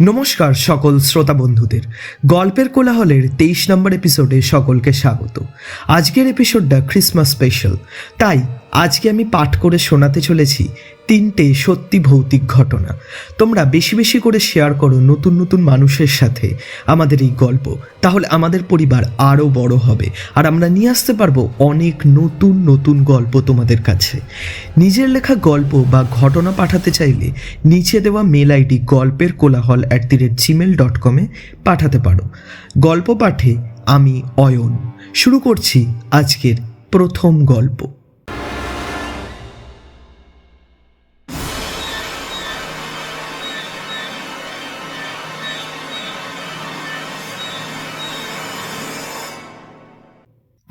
নমস্কার সকল শ্রোতা বন্ধুদের। গল্পের কোলাহলের তেইশ নম্বর এপিসোডে সকলকে স্বাগত। আজকের এপিসোডটা ক্রিসমাস স্পেশাল তাই আজকে আমি পাঠ করে শোনাতে চলেছি তিনটে সত্যি ভৌতিক ঘটনা। তোমরা বেশি বেশি করে শেয়ার করো নতুন নতুন মানুষের সাথে আমাদের এই গল্প। তাহলে আমাদের পরিবার আরও বড় হবে। আর আমরা নিয়ে আসতে পারব অনেক নতুন নতুন গল্প তোমাদের কাছে। নিজের লেখা গল্প বা ঘটনা পাঠাতে চাইলে নিচে দেওয়া মেল আইডি গল্পের কোলাহল at the rate Gmail dot কমে পাঠাতে পারো। গল্প পাঠে আমি অয়ন। শুরু করছি আজকের প্রথম গল্প।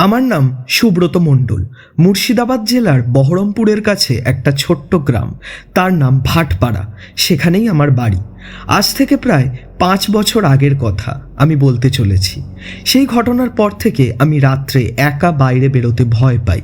আমার নাম সুব্রত মণ্ডল। মুর্শিদাবাদ জেলার বহরমপুরের কাছে একটা ছোট্ট গ্রাম। তার নাম ভাটপাড়া। সেখানেই আমার বাড়ি। আজ থেকে প্রায় পাঁচ বছর আগের কথা, আমি বলতে চলেছি। সেই ঘটনার পর থেকে আমি রাত্রে একা বাইরে বেরোতে ভয় পাই।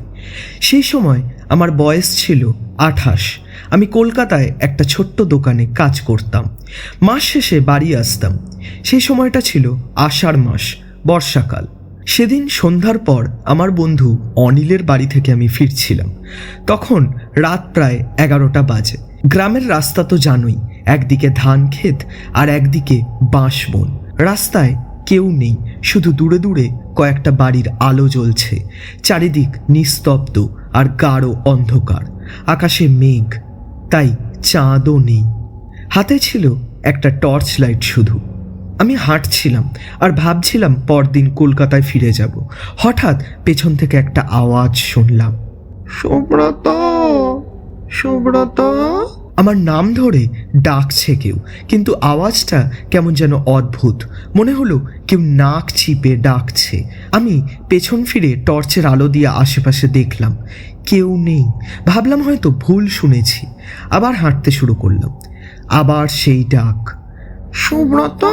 সেই সময় আমার বয়স ছিল আঠাশ। আমি কলকাতায় একটা ছোট্ট দোকানে কাজ করতাম। মাস শেষে বাড়ি আসতাম। সেই সময়টা ছিল আষাঢ় মাস, বর্ষাকাল। সেদিন সন্ধ্যার পর আমার বন্ধু অনিলের বাড়ি থেকে আমি ফিরছিলাম। তখন রাত প্রায় এগারোটা বাজে। গ্রামের রাস্তা তো জানোই, একদিকে ধান ক্ষেত আর একদিকে বাঁশ বন। রাস্তায় কেউ নেই, শুধু দূরে দূরে কয়েকটা বাড়ির আলো জ্বলছে। চারিদিক নিস্তব্ধ আর গাঢ় অন্ধকার। আকাশে মেঘ, তাই চাঁদও নেই। হাতে ছিল একটা টর্চ লাইট শুধু। আমি হাঁটছিলাম আর ভাবছিলাম পরদিন কলকাতায় ফিরে যাব। হঠাৎ পেছন থেকে একটা আওয়াজ শুনলাম। সুব্রত! সুব্রত! আমার নাম ধরে ডাকছে কেউ কিন্তু আওয়াজটা কেমন যেন অদ্ভুত। মনে হলো কেউ নাক চিপে ডাকছে। আমি পেছন ফিরে টর্চের আলো দিয়ে আশেপাশে দেখলাম কেউ নেই। ভাবলাম হয়তো ভুল শুনেছি। আবার হাঁটতে শুরু করলাম আবার সেই ডাক। সুব্রত,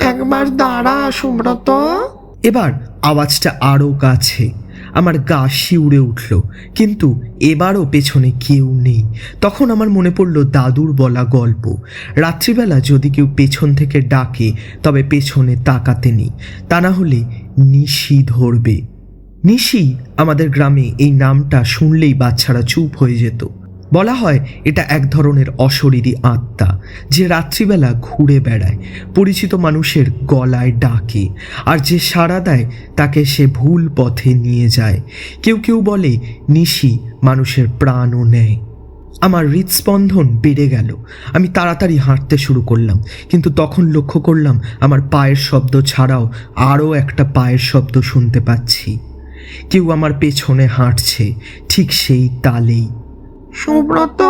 একবার দাঁড়া সুব্রত। এবার আওয়াজটা আরও কাছে। আমার গা শিউড়ে উঠল, কিন্তু এবারও পেছনে কেউ নেই। তখন আমার মনে পড়ল দাদুর বলা গল্প। রাত্রিবেলা যদি কেউ পেছন থেকে ডাকে, তবে পেছনে তাকাতে নেই। তা না হলে নিশি ধরবে। নিশি আমাদের গ্রামে এই নামটা শুনলেই বাচ্চারা চুপ হয়ে যেত। বলা হয়, এটা এক ধরনের অশরীরী আত্মা, যে রাত্রিবেলা ঘুরে বেড়ায়, পরিচিত মানুষের গলায় ডাকে, আর যে সাড়া দেয়, তাকে সে ভুল পথে নিয়ে যায়। কেউ কেউ বলে, নিশি মানুষের প্রাণও নেয়। আমার হৃদস্পন্দন বেড়ে গেল, আমি তাড়াতাড়ি হাঁটতে শুরু করলাম, কিন্তু তখন লক্ষ্য করলাম, আমার পায়ের শব্দ ছাড়াও আরও একটা পায়ের শব্দ শুনতে পাচ্ছি। কেউ আমার পেছনে হাঁটছে, ঠিক সেই তালেই। সুব্রত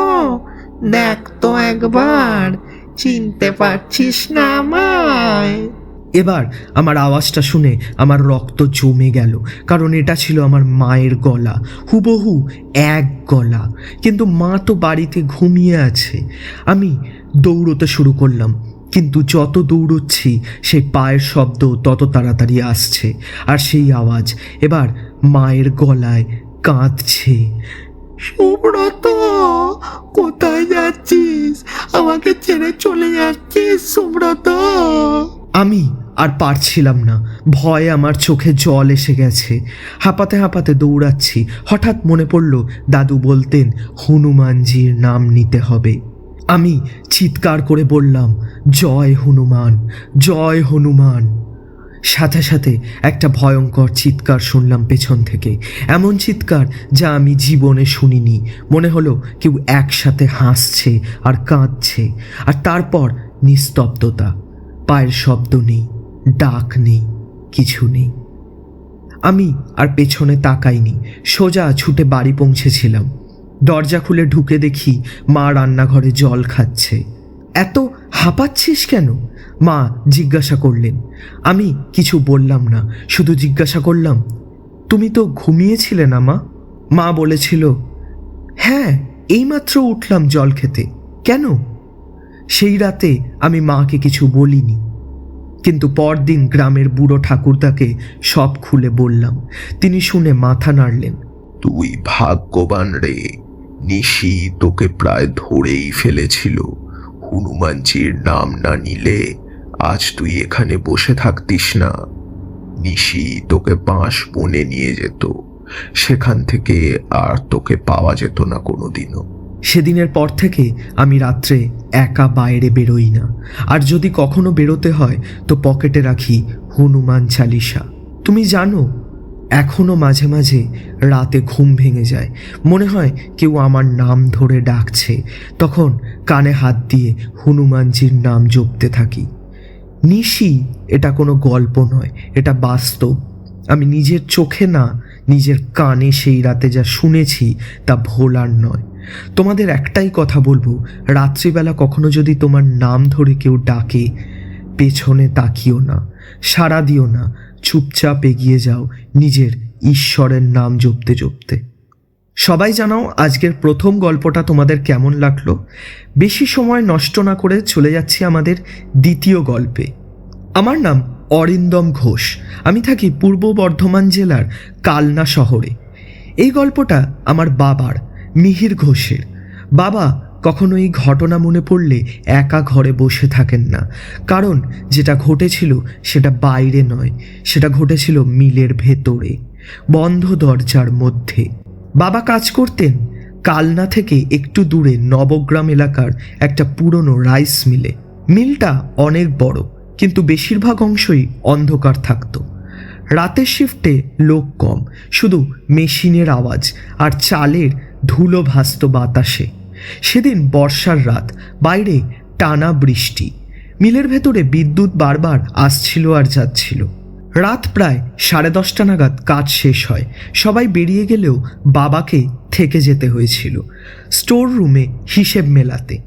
দেখ তো একবার চিনতে পারছিস না আমায়। এবার আমার আওয়াজটা শুনে আমার রক্ত জমে গেল কারণ এটা ছিল আমার মায়ের গলা হুবহু এক গলা। কিন্তু মা তো বাড়িতে ঘুমিয়ে আছে। আমি দৌড়তে শুরু করলাম কিন্তু যত দৌড়চ্ছি সেই পায়ের শব্দ তত তাড়াতাড়ি আসছে আর সেই আওয়াজ এবার মায়ের গলায় কাঁদছে। সুব্রত কোথায় যাচ্ছিস? আমাকে ছেড়ে চলে যাচ্ছিস সুব্রত। আমি আর পারছিলাম না। ভয়ে আমার চোখে জল এসে গেছে। হাঁপাতে হাঁপাতে দৌড়াচ্ছি। হঠাৎ মনে পড়ল, দাদু বলতেন, হনুমানজির নাম নিতে হবে। আমি চিৎকার করে বললাম, জয় হনুমান জয় হনুমান। সাথে সাথে একটা ভয়ঙ্কর চিৎকার শুনলাম পেছন থেকে। এমন চিৎকার যা আমি জীবনে শুনিনি। মনে হলো কেউ একসাথে হাসছে আর কাঁদছে। আর তারপর নিস্তব্ধতা। পায়ের শব্দ নেই, ডাক নেই, কিছু নেই। আমি আর পেছনে তাকাইনি, সোজা ছুটে বাড়ি পৌঁছেছিলাম। দরজা খুলে ঢুকে দেখি মা রান্নাঘরে জল খাচ্ছে। এত হাঁপাচ্ছিস কেন? মা জিজ্ঞাসা করলেন, আমি কিছু বললাম না, শুধু জিজ্ঞাসা করলাম, তুমি তো ঘুমিয়েছিলে না মা? মা বলেছিল হ্যাঁ এইমাত্র উঠলাম জল খেতে। কেন? সেই রাতে আমি মাকে কিছু বলিনি। কিন্তু পরদিন গ্রামের বুড়ো ঠাকুরদাকে সব খুলে বললাম। তিনি শুনে মাথা নাড়লেন, তুই ভাগ্যবান রে, নিশি তোকে প্রায় ধরেই ফেলেছিল। হনুমানজির নাম না নিলে আজ তুই এখানে বসে থাকতিস না। নিশি তোকে বাঁশ বনে নিয়ে যেত। সেখান থেকে আর তোকে পাওয়া যেত না কোনোদিনও। সেদিনের পর থেকে আমি রাত্রে একা বাইরে বেরোই না। আর যদি কখনো বেরোতে হয়, তো পকেটে রাখি হনুমান চালিসা তুমি জানো, এখনও মাঝে মাঝে রাতে ঘুম ভেঙে যায়। মনে হয় কেউ আমার নাম ধরে ডাকছে। তখন কানে হাত দিয়ে হনুমানজির নাম জপতে থাকি। নিশি, এটা কোনো গল্প নয়, এটা বাস্তব। আমি নিজের চোখে না, নিজের কানে সেই রাতে যা শুনেছি তা ভোলার নয়। তোমাদের একটাই কথা বলব, রাত্রিবেলা কখনো যদি তোমার নাম ধরে কেউ ডাকে, পেছনে তাকিও না, সাড়া দিও না, চুপচাপ এগিয়ে যাও, নিজের ঈশ্বরের নাম জপতে জপতে। সবাই জানাও আজকের প্রথম গল্পটা তোমাদের কেমন লাগল। বেশি সময় নষ্ট না করে চলে যাচ্ছি আমাদের দ্বিতীয় গল্পে। আমার নাম অরিন্দম ঘোষ। আমি থাকি পূর্ব বর্ধমান জেলার কালনা শহরে। এই গল্পটা আমার বাবার, মিহির ঘোষের। বাবা কখনো এই ঘটনা মনে পড়লে একা ঘরে বসে থাকেন না। কারণ যেটা ঘটেছিল সেটা বাইরে নয়, সেটা ঘটেছিল মিলের ভেতরে, বন্ধ দরজার মধ্যে। বাবা কাজ করতেন। কালনা থেকে একটু দূরে নবগ্রাম এলাকার একটা পুরনো রাইস মিলে। মিলটা অনেক বড়, কিন্তু বেশিরভাগ অংশই অন্ধকার থাকতো। রাতের শিফটে লোক কম, শুধু মেশিনের আওয়াজ আর চালের ধুলো ভাসত বাতাসে। সেদিন বর্ষার রাত, বাইরে টানা বৃষ্টি। মিলের ভেতরে বিদ্যুৎ বারবার আসছিল আর যাচ্ছিল। রাত প্রায় সাড়ে দশটা নাগাদ কাজ শেষ হয়। সবাই বেরিয়ে গেলেও বাবাকে থেকে যেতে হয়েছিল। স্টোর রুমে হিসেব মেলাতে।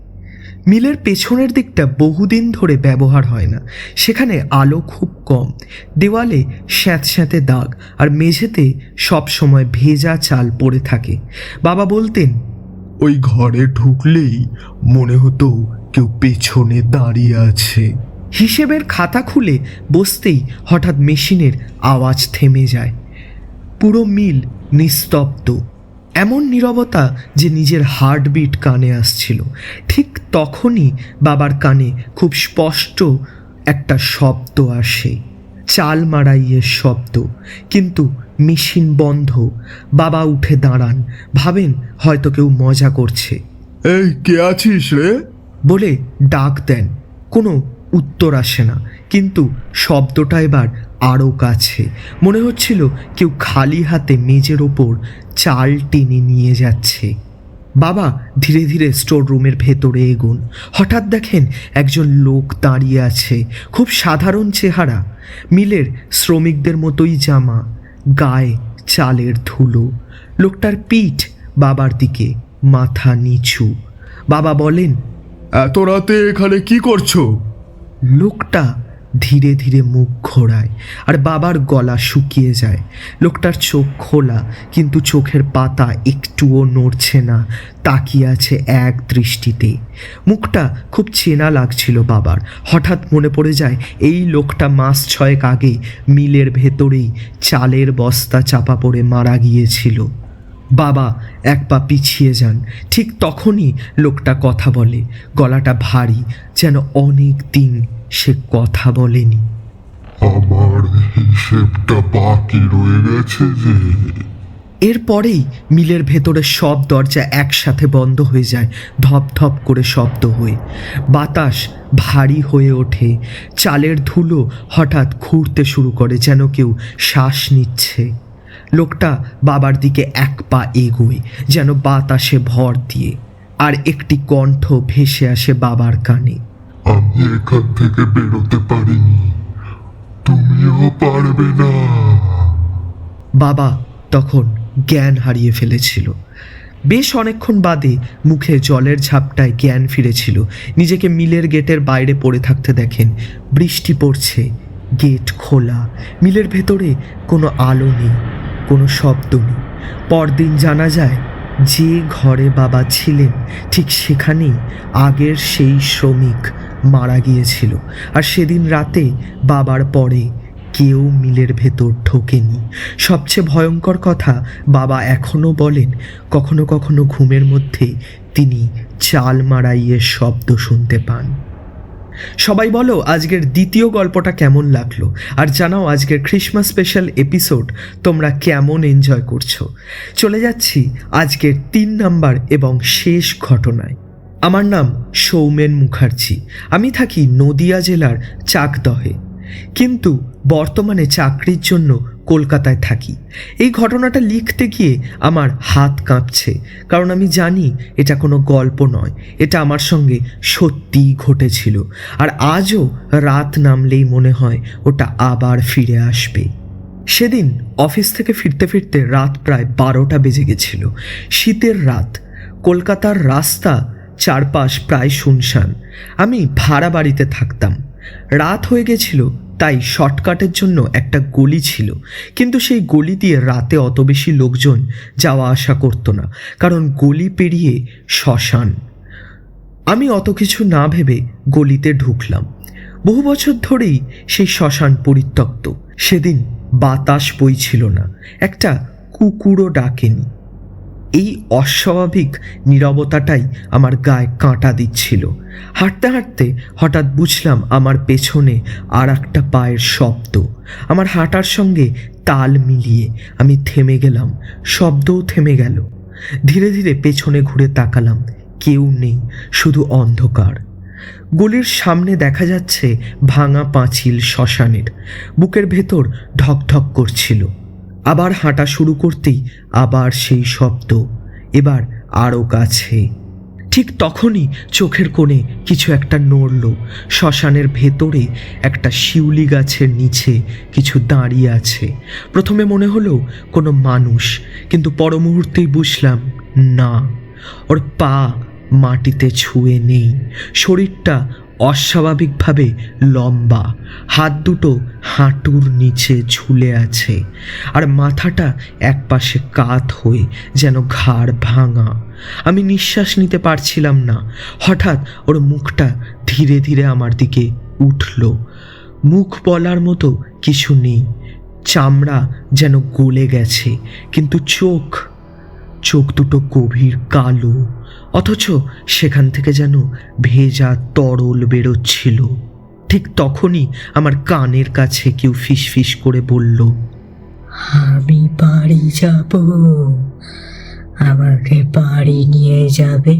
মিলের পেছনের দিকটা বহুদিন ধরে ব্যবহার হয় না। সেখানে আলো খুব কম। দেওয়ালে স্যাঁতস্যাঁতে দাগ আর মেঝেতে সব সময় ভেজা চাল পড়ে থাকে। বাবা বলতেন, ওই ঘরে ঢুকলেই মনে হতো কেউ পেছনে দাঁড়িয়ে আছে। হিসেবের খাতা খুলে বসতেই হঠাৎ মেশিনের আওয়াজ থেমে যায়। পুরো মিল নিস্তব্ধ। এমন নীরবতা যে নিজের হার্টবিট কানে আসছিল। ঠিক তখনই বাবার কানে খুব স্পষ্ট একটা শব্দ আসে। চাল মারাইয়ের শব্দ। কিন্তু মেশিন বন্ধ। বাবা উঠে দাঁড়ান। ভাবেন হয়তো কেউ মজা করছে। এই কে আছিস রে? বলে ডাক দেন। কোনো উত্তর আসে না। কিন্তু শব্দটা এবার আরও কাছে। মনে হচ্ছিল কেউ খালি হাতে মেজের ওপর চাল টেনে নিয়ে যাচ্ছে। বাবা ধীরে ধীরে স্টোর রুমের ভেতরে এগোন। হঠাৎ দেখেন একজন লোক দাঁড়িয়ে আছে, খুব সাধারণ চেহারা। মিলের শ্রমিকদের মতোই জামা, গায়ে চালের ধুলো। লোকটার পিঠ বাবার দিকে, মাথা নিচু। বাবা বলেন, এত রাতে এখানে কি করছ? লোকটা ধীরে ধীরে মুখ ঘোরায় আর বাবার গলা শুকিয়ে যায়। লোকটার চোখ খোলা, কিন্তু চোখের পাতা একটুও নড়ছে না, তাকিয়ে আছে এক দৃষ্টিতে। মুখটা খুব চেনা লাগছিল বাবার। হঠাৎ মনে পড়ে যায়, এই লোকটা মাস ছয়েক আগে মিলের ভেতরেই চালের বস্তা চাপা পড়ে মারা গিয়েছিল। বাবা এক পা পিছিয়ে যান। ঠিক তখনই লোকটা কথা বলে। গলাটা ভারী যেন অনেক দিন সে কথা বলেনি। আমার হিসেবটা বাকি রয়ে গেছে যে। এরপরেই মিলের ভেতরে সব দরজা একসাথে বন্ধ হয়ে যায় ধপ ধপ করে শব্দ হয়ে। বাতাস ভারী হয়ে ওঠে। চালের ধুলো হঠাৎ ঘুরতে শুরু করে যেন কেউ শ্বাস নিচ্ছে। লোকটা বাবার দিকে এক পা এগোয় যেন বাতাসে ভর দিয়ে আর একটি কণ্ঠ ভেসে আসে বাবার কানে। আমি এখান থেকে বেরোতে পারিনি তুমিও পারবে না। বাবা তখন জ্ঞান হারিয়ে ফেলেছিল। বেশ অনেকক্ষণ বাদে মুখে জলের ঝাপটায় জ্ঞান ফিরেছিল। নিজেকে মিলের গেটের বাইরে পড়ে থাকতে দেখেন। বৃষ্টি পড়ছে গেট খোলা মিলের ভেতরে কোনো আলো নেই। কোনো শব্দ নেই। পরদিন জানা যায়, যে ঘরে বাবা ছিলেন, ঠিক সেখানেই আগের সেই শ্রমিক মারা গিয়েছিল। আর সেদিন রাতে বাবার পরে কেউ মিলের ভেতর ঢোকেনি। সবচেয়ে ভয়ঙ্কর কথা, বাবা এখনও বলেন, কখনো কখনো ঘুমের মধ্যে তিনি চাল মারাইয়ের শব্দ শুনতে পান। সবাই বলো আজকের দ্বিতীয় গল্পটা কেমন লাগল? আর জানাও আজকের ক্রিসমাস স্পেশাল এপিসোড তোমরা কেমন এনজয় করছ? চলে যাচ্ছি আজকের তিন নাম্বার এবং শেষ ঘটনায়। আমার নাম সৌমেন মুখার্জি। আমি থাকি নদিয়া জেলার চাকদহে। কিন্তু বর্তমানে চাকরির জন্য কলকাতায় থাকি। এই ঘটনাটা লিখতে গিয়ে আমার হাত কাঁপছে, কারণ আমি জানি এটা কোনো গল্প নয়, এটা আমার সঙ্গে সত্যিই ঘটেছিল। আর আজও রাত নামলেই মনে হয় ওটা আবার ফিরে আসবে। সেদিন অফিস থেকে ফিরতে ফিরতে রাত প্রায় বারোটা বেজে গেছিল। শীতের রাত, কলকাতার রাস্তা চারপাশ প্রায় শুনশান। আমি ভাড়া বাড়িতে থাকতাম। রাত হয়ে গেছিল তাই শর্টকাটের জন্য একটা গলি ছিল। কিন্তু সেই গলি দিয়ে রাতে অত বেশি লোকজন যাওয়া আসা করতো না, কারণ গলি পেরিয়ে শ্মশান। আমি অত কিছু না ভেবে গলিতে ঢুকলাম। বহু বছর ধরেই সেই শ্মশান পরিত্যক্ত। সেদিন বাতাস বইছিল না, একটা কুকুরও ডাকেনি। এই অস্বাভাবিক নীরবতাটাই আমার গায়ে কাঁটা দিচ্ছিল। হাঁটতে হাঁটতে হঠাৎ বুঝলাম আমার পেছনে আর একটা পায়ের শব্দ। আমার হাঁটার সঙ্গে তাল মিলিয়ে আমি থেমে গেলাম, শব্দও থেমে গেল। ধীরে ধীরে পেছনে ঘুরে তাকালাম, কেউ নেই, শুধু অন্ধকার। গলির সামনে দেখা যাচ্ছে ভাঙা পাঁচিল শ্মশানের, বুকের ভেতর ঢকঢক করছিল। আবার হাঁটা শুরু করতেই আবার সেই শব্দ। এবার আরও কাছে। ঠিক তখনই চোখের কোণে কিছু একটা নড়ল। শ্মশানের ভেতরে একটা শিউলি গাছের নিচে কিছু দাঁড়িয়ে আছে। প্রথমে মনে হলো কোনো মানুষ, কিন্তু পর মুহূর্তেই বুঝলাম, না। ওর পা মাটিতে ছুঁয়ে নেই। শরীরটা অস্বাভাবিকভাবে লম্বা, হাত দুটো হাঁটুর নিচে ঝুলে আছে আর মাথাটা একপাশে কাত হয়ে যেন ঘাড় ভাঙা। আমি নিঃশ্বাস নিতে পারছিলাম না। হঠাৎ ওর মুখটা ধীরে ধীরে আমার দিকে উঠল। মুখ বলার মতো কিছু নেই। চামড়া যেন গলে গেছে, কিন্তু চোখ চোখ দুটো গভীর কালো। অথচ সেখান থেকে যেন ভেজা তরল বেরোচ্ছিল। ঠিক তখনই আমার কানের কাছে কেউ ফিস ফিস করে বলল আমি বাড়ি যাব। আমাকে বাড়ি নিয়ে যাবে?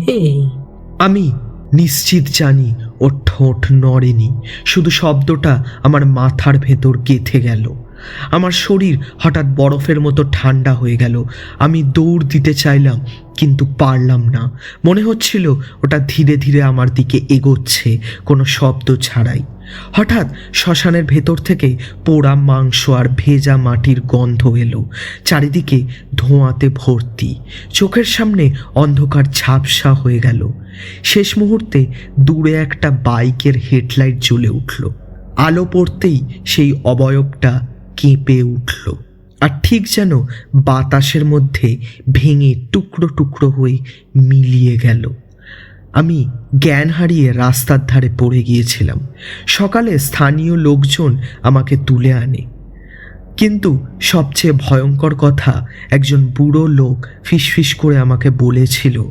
আমি নিশ্চিত জানি ওর ঠোঁট নড়েনি শুধু শব্দটা আমার মাথার ভেতর গেথে গেল। আমার শরীর হঠাৎ বরফের মতো ঠান্ডা হয়ে গেল। আমি দৌড় দিতে চাইলাম, কিন্তু পারলাম না। মনে হচ্ছিল ওটা ধীরে ধীরে আমার দিকে এগোচ্ছে, কোনো শব্দ ছাড়াই। হঠাৎ শ্মশানের ভেতর থেকে পোড়া মাংস আর ভেজা মাটির গন্ধ এলো, চারিদিকে ধোঁয়াতে ভর্তি। চোখের সামনে অন্ধকার ঝাপসা হয়ে গেল। শেষ মুহূর্তে দূরে একটা বাইকের হেডলাইট জ্বলে উঠল। আলো পড়তেই সেই অবয়বটা কেঁপে উঠল। আর ঠিক যেন বাতাসের মধ্যে ভেঙে টুকরো টুকরো হয়ে মিলিয়ে গেল। আমি জ্ঞান হারিয়ে রাস্তার ধারে পড়ে গিয়েছিলাম। সকালে স্থানীয় লোকজন আমাকে তুলে আনে। কিন্তু সবচেয়ে ভয়ঙ্কর কথা একজন বুড়ো লোক ফিসফিস করে আমাকে বলেছিল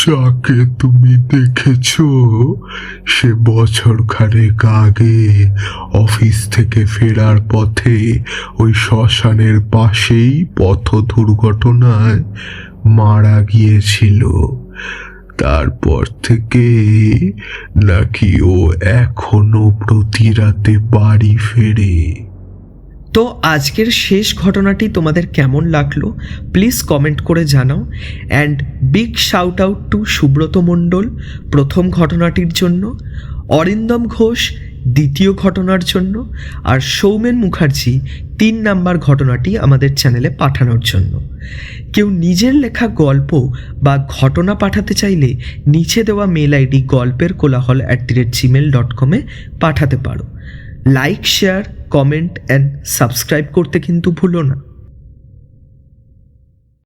যাকে তুমি দেখেছ, সে বছর খানেক আগে অফিস থেকে ফেরার পথে ওই শ্মশানের পাশেই পথ দুর্ঘটনায় মারা গিয়েছিল। তারপর থেকে নাকি ও এখনও প্রতি রাতে বাড়ি ফেরে। তো আজকের শেষ ঘটনাটি তোমাদের কেমন লাগল? প্লিজ কমেন্ট করে জানাও। And big shout out to Subrata Mondal প্রথম ঘটনাটির জন্য, অরিন্দম ঘোষ দ্বিতীয় ঘটনার জন্য, আর সৌমেন মুখার্জি তিন নাম্বার ঘটনাটি আমাদের চ্যানেলে পাঠানোর জন্য। কেউ নিজের লেখা গল্প বা ঘটনা পাঠাতে চাইলে নিচে দেওয়া মেল আইডি গল্পের কোলাহল at the rate Gmail dot কমে পাঠাতে পারো। Like share comment and subscribe করতে কিন্তু ভুলো না।